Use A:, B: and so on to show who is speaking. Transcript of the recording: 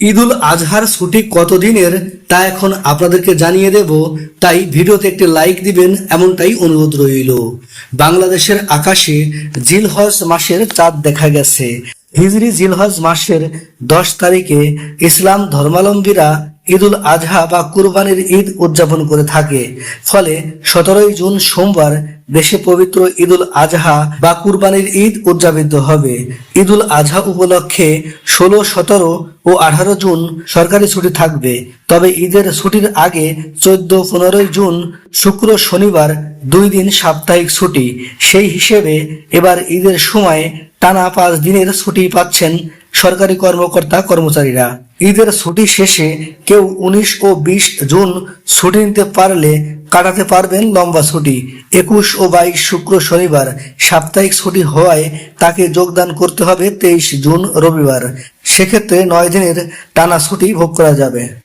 A: ঈদুল আজহার ছুটি কতদিনের তা এখন আপনাদেরকে জানিয়ে দেব। তাই ভিডিওতে একটি লাইক দিবেন, এমনটাই অনুরোধ রইল। বাংলাদেশের আকাশে জিলহজ মাসের চাঁদ দেখা গেছে। হিজরি জিলহজ মাসের দশ তারিখে ইসলাম ধর্মাবলম্বীরা ঈদুল আজহা বা কুরবানির ঈদ উদযাপন করে থাকে। ফলে সতেরোই জুন সোমবার দেশে পবিত্র ঈদুল আজহা বা কুরবানির ঈদ উদযাপিত হবে। ঈদুল আজহা উপলক্ষে ষোলো, সতেরো ও আঠারো জুন সরকারি ছুটি থাকবে। তবে ঈদের ছুটির আগে চোদ্দ, পনেরোই জুন শুক্র, শনিবার দুই দিন সাপ্তাহিক ছুটি। সেই হিসেবে এবার ঈদের সময় টানা পাঁচ দিনের ছুটি পাচ্ছেন সরকারি কর্মকর্তা, কর্মচারীরা। ঈদের ছুটি শেষে কেউ উনিশ ও বিশ জুন ছুটি নিতে পারলে কাটাতে পারবেন লম্বা ছুটি। একুশ ও বাইশ শুক্র শনিবার সাপ্তাহিক ছুটি হওয়ায় তাকে যোগদান করতে হবে তেইশ জুন রবিবার। সেক্ষেত্রে নয় দিনের টানা ছুটি ভোগ করা যাবে।